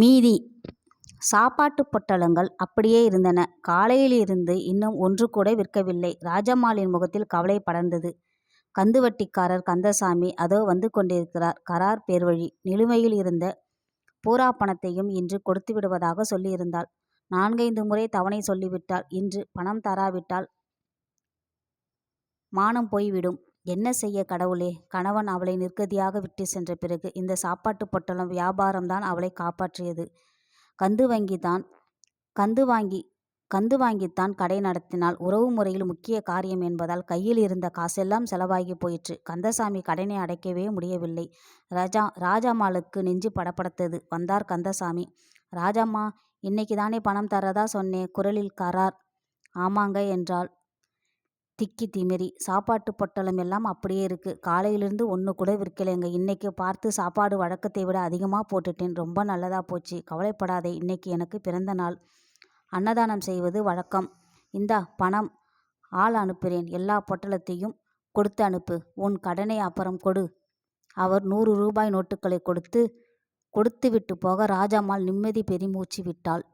மீதி சாப்பாட்டு பொட்டலங்கள் அப்படியே இருந்தன. காலையிலிருந்து இன்னும் ஒன்று கூட விற்கவில்லை. ராஜம்மாளின் முகத்தில் கவலை படர்ந்தது. கந்துவட்டிக்காரர் கந்தசாமி அதோ வந்து கொண்டிருக்கிறார் கரார் பேர்வழி. நிலுவையில் இருந்த பூரா பணத்தையும் இன்று கொடுத்துவிடுவதாக சொல்லியிருந்தாள். நான்கைந்து முறை தவணை சொல்லிவிட்டாள். இன்று பணம் தராவிட்டால் மானம் போய்விடும். என்ன செய்ய கடவுளே. கணவன் அவளை நிர்கதியாக விட்டு சென்ற பிறகு இந்த சாப்பாட்டு பொட்டலம் வியாபாரம்தான் அவளை காப்பாற்றியது. கந்து வங்கிதான் கந்து வாங்கி கந்து வாங்கித்தான் கடை நடத்தினால் உறவு முறையில் முக்கிய காரியம் என்பதால் கையில் இருந்த காசெல்லாம் செலவாகி போயிற்று. கந்தசாமி கடனை அடைக்கவே முடியவில்லை. ராஜா ராஜாமாளுக்கு நெஞ்சு படப்படுத்தது வந்தார் கந்தசாமி. ராஜம்மா இன்னைக்குதானே பணம் தரதா சொன்னேன் குரலில் கரார். ஆமாங்க என்றாள் திக்கி திமிரி. சாப்பாட்டு பொட்டலம் எல்லாம் அப்படியே இருக்கு. காலையிலிருந்து ஒன்று கூட விற்கலைங்க. இன்றைக்கி பார்த்து சாப்பாடு வழக்கத்தை விட அதிகமாக போட்டுட்டேன். ரொம்ப நல்லதாக போச்சு. கவலைப்படாதே. இன்னைக்கு எனக்கு பிறந்த நாள். அன்னதானம் செய்வது வழக்கம். இந்தா பணம். ஆள் அனுப்புகிறேன் எல்லா பொட்டலத்தையும் கொடுத்து அனுப்பு. உன் கடனை அப்புறம் கொடு. அவர் நூறு ரூபாய் நோட்டுகளை கொடுத்து கொடுத்துவிட்டுப் போக ராஜம்மாள் நிம்மதி பெருமூச்சு விட்டாள்.